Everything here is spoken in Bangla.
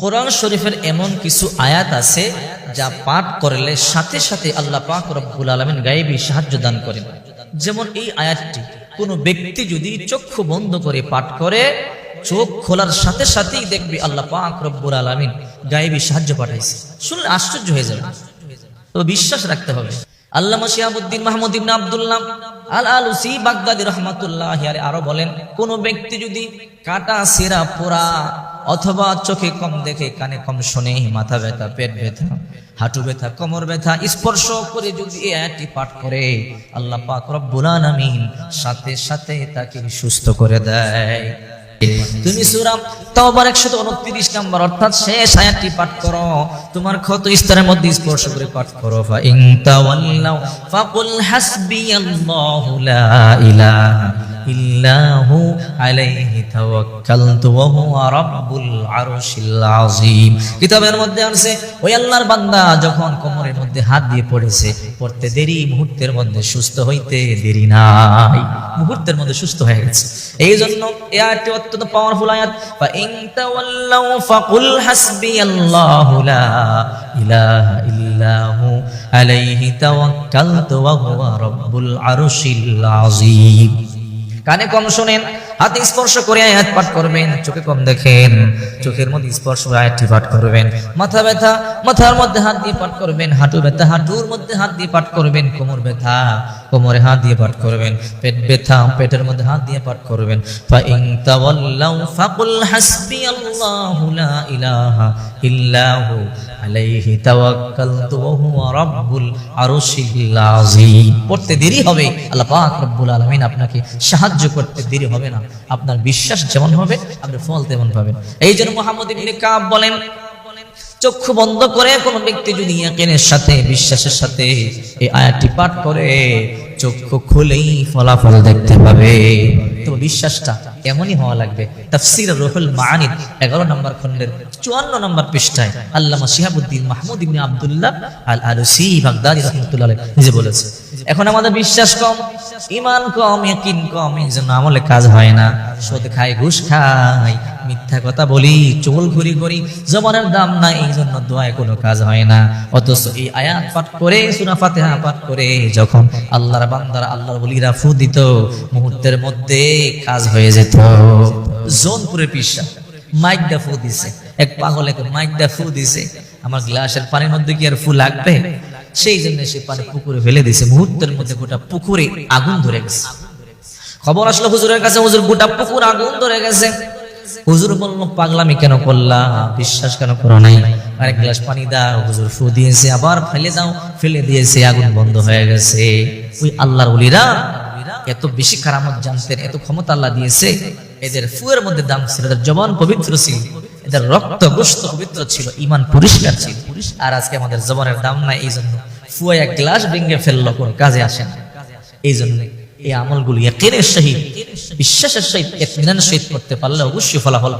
কোরআন শরীফের এমন কিছু আয়াত আছে যা পাঠ করলে সাথে সাথে আল্লাহ পাক রব্বুল আলমিন গায়েবী সাহায্য দান করেন। যেমন এই আয়াতটি, কোনো ব্যক্তি যদি চক্ষু বন্ধ করে পাঠ করে, চোখ খোলার সাথে সাথেই দেখবে আল্লাহ পাক রব্বুল আলমিন গায়েবী সাহায্য পাঠাইছে। শুনলে আশ্চর্য হয়ে যাবে। তো বিশ্বাস রাখতে হবে। আল্লাহ Shihabuddin Mahmud ibn Abdullah al Alusi Baghdadi রহমাতুল্লাহ আরও বলেন, কোন ব্যক্তি যদি কাটা, সিরা, পোড়া অথবা চোখে কম দেখে, কানে কম শুনে, মাথা ব্যথা, পেট ব্যথা, হাঁটু ব্যথা, কোমর ব্যথা, স্পর্শ করে যদি এই পাঠ করে, আল্লাহ পাক রব্বুল আলামিন সাথে সাথে তাকে সুস্থ করে দেয়। তুমি সুরাম তওবার 129 নম্বর, অর্থাৎ শেষ আয়াতটি পাঠ করো। তোমার ক্ষত স্তরের মধ্যে স্পর্শ করে পাঠ করো। ফা ইন তাওয়াল্লাউ, ফাকুল হাসবিয়াল্লাহু লা ইলাহা ইল্লাহু আলাইহি তাওয়াক্কালতু ওয়া হুয়া রাব্বুল আরশিল আযীম। কিতাবের মধ্যে আছে ওই আল্লাহর বান্দা যখন কোমরের মধ্যে হাত দিয়ে পড়েছে, পড়তে দেরি, মুহূর্তের মধ্যে সুস্থ হইতে দেরি নাই। মুহূর্তের মধ্যে সুস্থ হয়ে গেছে। এই জন্য এই আয়াতটি অত্যন্ত পাওয়ারফুল আয়াত। ফা ইন তাওয়াল্লাউ ফাকুল হাসবিয়াল্লাহু লা ইলাহা ইল্লাহু আলাইহি তাওয়াক্কালতু ওয়া হুয়া রাব্বুল আরশিল আযীম। কানে কম শোনেন। হাতে স্পর্শ করে আয়াত পাঠ করবেন, চোখে কম দেখেন, চোখের মধ্যে স্পর্শ আয়াতটি পাঠ করবেন। মাথা ব্যথা, মাথার মধ্যে হাত দিয়ে পাঠ করবেন, হাঁটু ব্যথা, হাঁটুর মধ্যে হাত দিয়ে পাঠ করবেন, কোমর ব্যথা, কোমরে হাত দিয়ে পাঠ করবেন, পেট ব্যথা, পেটের মধ্যে হাত দিয়ে পাঠ করবেন। ফা ইন তাওয়াল্লাউ ফাকুল লা ইলাহা ইল্লাহু আলাইহি তাওয়াক্কালতু ওয়া হুয়া রাব্বুল আরশিল আযীম। পড়তে দেরি হবে, আল্লাহ পাক রব্বুল আলামিন আপনাকে সাহায্য করতে দেরি হবে না। আপনার বিশ্বাস যেমন হবে আপনি ফল তেমন পাবেন। এই জন্য মুহাম্মদ ইবনে কাব বলেন, চক্ষু বন্ধ করে কোন ব্যক্তি যদি ইয়াকিনের সাথে, বিশ্বাসের সাথে এই আয়াতটি পাঠ করে, চক্ষু খুলেই ফলাফল দেখতে পাবে। তো বিশ্বাসটা এমনই হওয়া লাগবে। তাফসির রুহুল মাআনির 11 নম্বর খণ্ডের 54 নম্বর পৃষ্ঠায় আল্লামা Shihabuddin Mahmud ibn Abdullah al Alusi Baghdadi রাহমাতুল্লাহ নিজে বলেছে, এখন আমাদের বিশ্বাস কম ইমান কম, ইয়াকিন কম, এই জন্য আমলে কাজ হয় না। সুদ খাই ঘুষ খাই মিথ্যা কথা বলি, চুল ঘুরি করি, জবানের দাম নাই, এই জন্য দোয়ায় কোনো কাজ হয় না। অথচ এই আয়াত পাঠ করে, সুরা ফাতিহা পাঠ করে, যখন আল্লাহর বান্দারা আল্লাহর বলিরা ফু দিত, মুহূর্তের মধ্যে কাজ হয়ে যেত। জোনপুরে পিসা মাইক দা ফু দিছে, এক পাগলে মাইক দা ফু দিছে। আমার গ্লাসের পানির মধ্যে কি আর ফু লাগবে? সেই জন্য সে পানি পুকুরে ফেলে দিছে মুহূর্তের মধ্যে গোটা পুকুরে আগুন ধরে গেছে। খবর আসলো হুজুরের কাছে, হুজুর, গোটা পুকুর আগুন ধরে গেছে। হুজুর বলল, পাগলামি কেন করলা? বিশ্বাস কেন করো নাই? আরেক গ্লাস পানি দাও, হুজুর ফু দিয়েছে, আবার ফেলে দাও। ফেলে দিয়েছে, আগুন বন্ধ হয়ে গেছে। ওই আল্লাহর উলিরা এত বেশি কারামত জানতেন, এত ক্ষমতা আল্লাহ দিয়েছে। এদের ফুয়ের মধ্যে দাম ছিল, এদের জবান পবিত্র ছিল। এদের রক্ত গোস্ত পবিত্র ছিল ইমান পরিষ্কার ছিল। আর আজকে আমাদের জবানের দাম নাই এই জন্য ফুয়া এক গ্লাস ভেঙে ফেলল, কোন কাজে আসে না। এই জন্য এই আমলগুলি একের সহিত, বিশ্বাসের সহিত এতমিনানের সহিত করতে পারলে অবশ্যই ফলাফল